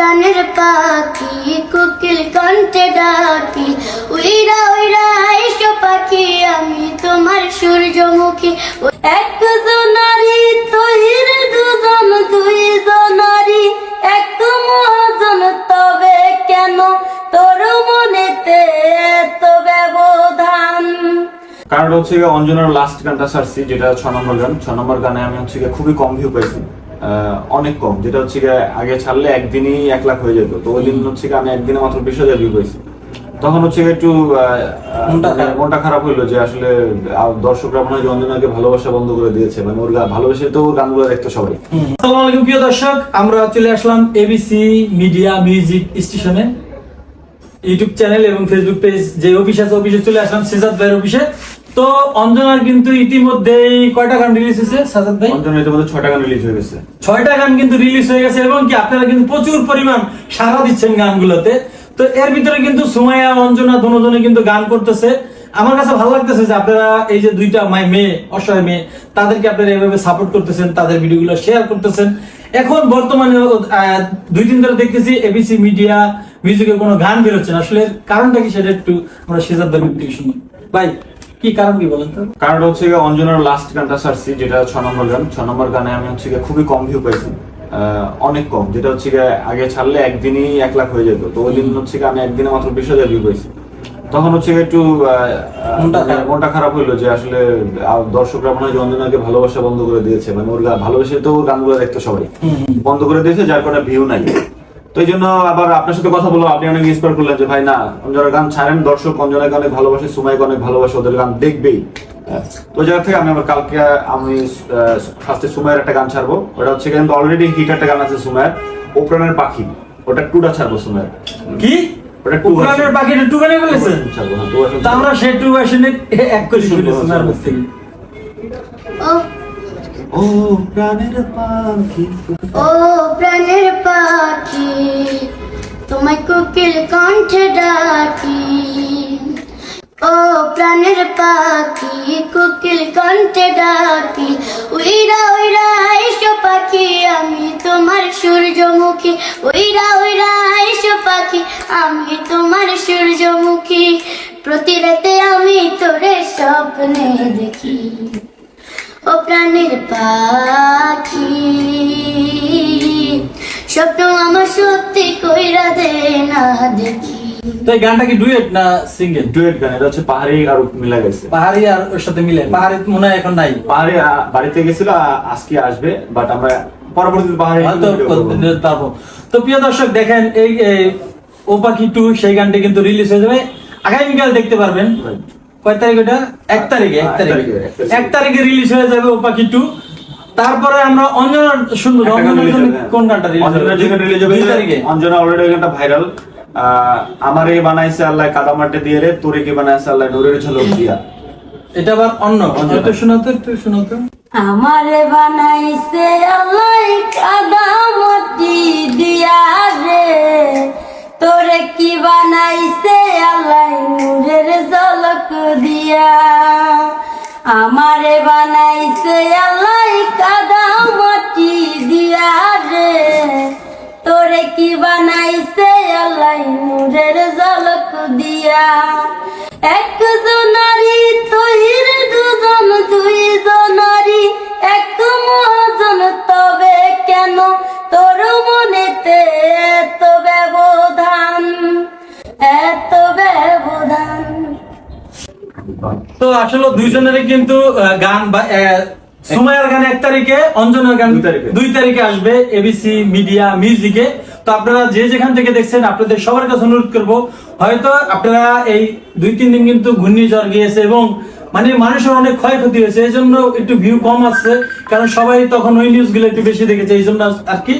প্রাণের পাখি, কোকিল কণ্ঠে ডাকি। উইরা উইরা এসো পাখি, আমি তোমার সূর্যমুখী। এক কারণ হচ্ছে অঞ্জনার লাস্ট গানটা ছাড়ছি যেটা ছ নম্বর গান। ছ নম্বর গানে আমি হচ্ছে খুবই কম ভিউ পাইছি। অনেক কম যেটা হচ্ছে আগে ছাড়লে একদিনই এক লাখ হয়ে যেত। তো ওই দিন হচ্ছে আমি একদিনে মাত্র বিশ হাজার ভিউ পাইছি। তখন হচ্ছে একটু মনটা মানে খারাপ। মনটা হইল যে আসলে দর্শকরা মনে হয় অঞ্জনাকে ভালোবাসা বন্ধ করে দিয়েছে। মানে ওর ভালোবেসে তো গানগুলো দেখতো সবাই। আসসালামু আলাইকুম প্রিয় দর্শক আমরা চলে আসলাম এবিসি মিডিয়া মিউজিক স্টেশনে ইউটিউব চ্যানেল এবং ফেসবুক পেজ যে অফিস আছে অফিসে চলে আসলাম সিজাদ ভাইয়ের অফিসে। তো অঞ্জনার কিন্তু ইতিমধ্যেই কয়টা গান রিলিজ হয়েছে সাজাদ ভাই? অঞ্জনা ইতিমধ্যে ছয়টা গান রিলিজ হয়ে গেছে। ছয়টা গান কিন্তু রিলিজ হয়ে গেছে এবং কি আপনারা কিন্তু প্রচুর পরিমাণ সাড়া দিচ্ছেন গানগুলোতে। তো এর ভিতরে কিন্তু সুমাইয়া অঞ্জনা দুজনে কিন্তু গান করতেছে। আমার কাছে ভালো লাগতেছে যে আপনারা এই যে দুইটা মাই মেয়ে অসহায় মেয়ে তাদেরকে আপনারা এভাবে সাপোর্ট করতেছেন তাদের ভিডিওগুলো শেয়ার করতেছেন। এখন বর্তমানে আহ, দুই দিন ধরে দেখতেছি এবিসি মিডিয়া মিউজিকের কোনো গান বেরোচ্ছে না। আসলে কারণটা কি সেটা একটু আমরা সিজাদ ভাই থেকে শুনি। ভাই কি কারণ কি বলেন তো? কারণ হচ্ছে অঞ্জনার লাস্ট গানটা ছাড়ছি যেটা ছ নম্বর গান। ছ নম্বর গানে আমি হচ্ছে খুবই কম ভিউ পাইছি। অনেক কম যেটা হচ্ছে আগে ছাড়লে একদিনই এক লাখ হয়ে যেত। তো ওই দিন হচ্ছে আমি একদিনে মাত্র বিশ হাজার ভিউ পাইছি। তখন হচ্ছে একটু আহ, মনটা মানে খারাপ। হইল যে আসলে দর্শকরা মনে হয় অঞ্জনাকে ভালোবাসা বন্ধ করে দিয়েছে। মানে ওর ভালোবেসে তো গানগুলো দেখতো সবাই। বন্ধ করে দিয়েছে যার কারণে ভিউ নাই। তো এই জন্য আবার আপনার সাথে কথা বলব আপনি অনেক ইন্সপায়ার করলেন যে ভাই না অঞ্জনার গান ছাড়েন দর্শক অঞ্জনাকে অনেক ভালোবাসে সুমাইকে অনেক ভালোবাসে ওদের গান দেখবেই। তো জায়গা থেকে আমি আবার কালকে আমি ফার্স্টে সুমাইয়ের একটা গান ছাড়বো। ওটা হচ্ছে কিন্তু অলরেডি হিট একটা গান আছে সুমাইয়ের ওপ্রাণের পাখি। ওটা টুটা ছাড়বো সুমাইয়ের। কি? ওটা টু পুরানের পাখিটা টু বানিয়ে ফেলেছেন ছাড়বো হ্যাঁ, টু আমরা সেই টু ভার্সনে এক করে শুনে শোনার মুখ থেকে। ও। ও প্রাণের পাখি। ও প্রাণের পাখি কোকিল কণ্ঠে ডাকি, উইরা উইরা, এসো পাখি, আমি তোমার সূর্যমুখী। উইরা উইরা, এসো পাখি, আমি তোমার সূর্যমুখী। প্রতি রাতে আমি তোরে স্বপ্নে দেখি, ও প্রাণের পাখি। স্বপ্ন আমার সত্যি কইরা দে না দেখি। তো এই গানটা কি ডুয়েট না সিঙ্গেল? ডুয়েট গান এটা হচ্ছে পাহাড়ি আর মিলা গেছে। পাহাড়ি আর ওর সাথে মিলে। পাহাড়ি মনে হয় এখন নাই। পাহাড়ি বাড়িতে গেছিল আজকে আসবে বাট আমরা পরবর্তীতে পাহাড়ি তো প্রিয় দর্শক দেখেন এই এই ও পাখি টু সেই গানটা কিন্তু রিলিজ হয়ে যাবে। আগামীকাল দেখতে পারবেন। কয় তারিখ ওটা? এক তারিখে এক এক তারিখে। এক তারিখে। রিলিজ হয়ে যাবে ও পাখি টু। তারপরে আমরা অঞ্জনার শুনব। অঞ্জনার হ্যাঁ। কোন গানটা রিলিজ হবে, তারিখে। অঞ্জনা অলরেডি ওই গানটা ভাইরাল আমার এই বানাইছে আল্লাহ কাদা মাঠে দিয়ে রে তোরে কি বানাইছে আল্লাহ নূরের ঝলক দিয়া? এটা আবার অন্য একটু শোনাতো একটু শোনাতো আমারে বানাইছে আল্লাহ কাদা মাটি দিয়া রে। তোরে কি বানাইছে আল্লাহ নূরের ঝলক দিয়া? আমারে বানাইছে আল্লাহ কাদা মাটি দিয়া রে। তোরে কি বানাইছে আল্লাহ নূরের ঝলক দিয়া। এক জনারি তহির দুজন দুই জনারি এক মহাজন তবে কেন তোর মনেতে এত ব্যবধান? এত ব্যবধান। তো আসলে দুইজনেরই কিন্তু গান বা আহ, সুমাইয়ার গান এক তারিখে অঞ্জনার গান দুই তারিখে। দুই তারিখে আসবে এবিসি মিডিয়া মিউজিকে তো আপনারা যে যেখান থেকে দেখছেন, আপনাদের সবার কাছে অনুরোধ করব, হয়তো আপনারা এই দুই তিন দিন কিন্তু ঘূর্ণিঝড় গিয়েছে এবং মানে মানুষের অনেক ক্ষয়ক্ষতি হয়েছে এই জন্য একটু ভিউ কম আসছে, কারণ সবাই তখন ওই নিউজগুলো একটু বেশি দেখেছে, এই জন্য আর কি।